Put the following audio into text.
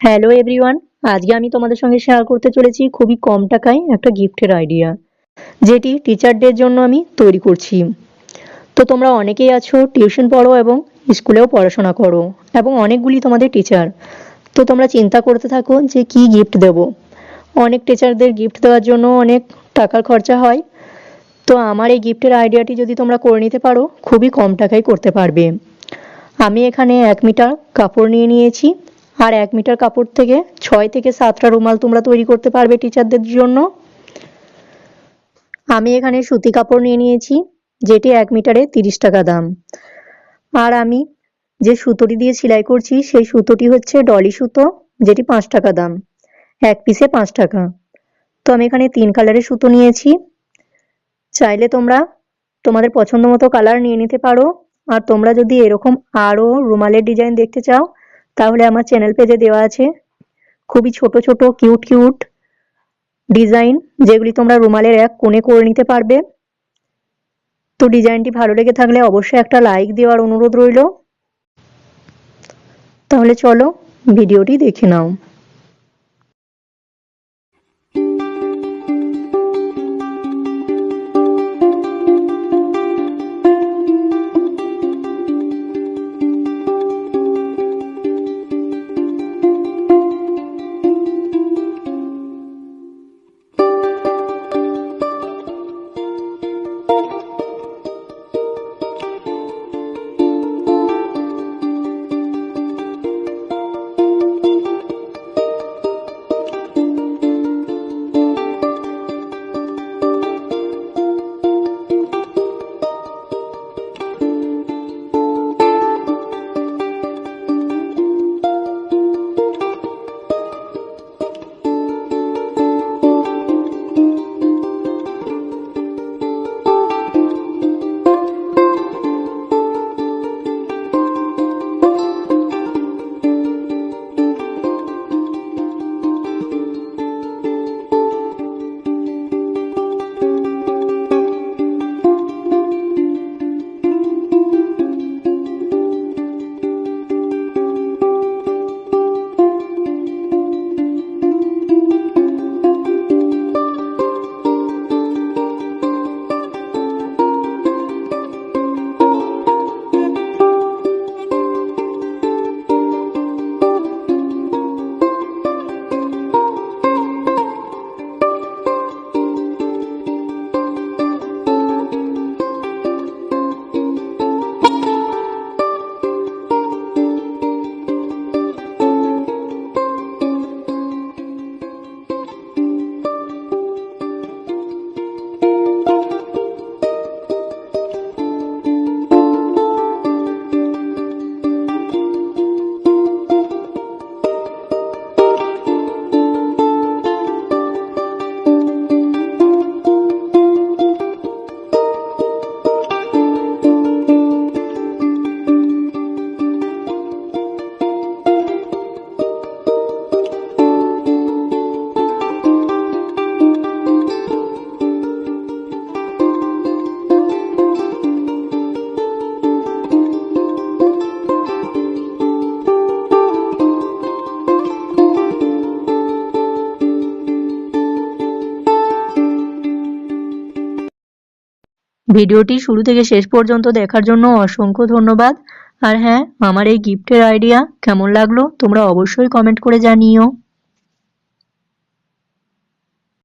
Hello everyone আজকে আমি তোমাদের সঙ্গে শেয়ার করতে চলেছি খুবই কম টাকায় একটা গিফটের আইডিয়া যেটি টিচারদের জন্য আমি তৈরি করছি। তো তোমরা অনেকেই আছো টিউশন পড়ো এবং স্কুলেও পড়াশোনা করো, এবং অনেকগুলি তোমাদের টিচার তো তোমরা চিন্তা করতে থাকো যে কি গিফট দেব। অনেক টিচারদের গিফট দেওয়ার জন্য অনেক টাকার খরচা হয়। তো আমার এই গিফটের আইডিয়াটি যদি তোমরা করে নিতে পারো, খুবই কম টাকায় করতে পারবে। আমি এখানে এক মিটার কাপড় নিয়ে নিয়েছি। আর এক মিটার কাপড় থেকে ছয় থেকে সাতটা রুমাল তোমরা তৈরি করতে পারবে টিচারদের জন্য। আমি এখানে সুতি কাপড় নিয়ে নিয়েছি, যেটি এক মিটারে তিরিশ টাকা দাম। আর আমি যে সুতোটি দিয়ে সেলাই করছি, সেই সুতোটি হচ্ছে ডলি সুতো, যেটি পাঁচ টাকা দাম। এক পিসে পাঁচ টাকা। তো আমি এখানে তিন কালারের সুতো নিয়েছি। চাইলে তোমরা তোমাদের পছন্দ মতো কালার নিয়ে নিতে পারো। আর তোমরা যদি এরকম আরও রুমালের ডিজাইন দেখতে চাও তাহলে আমার চ্যানেল পেজে দেওয়া আছে। খুবই ছোট ছোট কিউট কিউট ডিজাইন যেগুলি তোমরা রুমালের এক কোণে করে নিতে পারবে। তো ডিজাইনটি ভালো লেগে থাকলে অবশ্যই একটা লাইক দেওয়ার অনুরোধ রইল। তাহলে চলো ভিডিওটি দেখে নাও। ভিডিওটি শুরু থেকে শেষ পর্যন্ত দেখার জন্য অসংখ্য ধন্যবাদ। আর হ্যাঁ আমার এই গিফটের আইডিয়া কেমন লাগল তোমরা অবশ্যই কমেন্ট করে জানিও।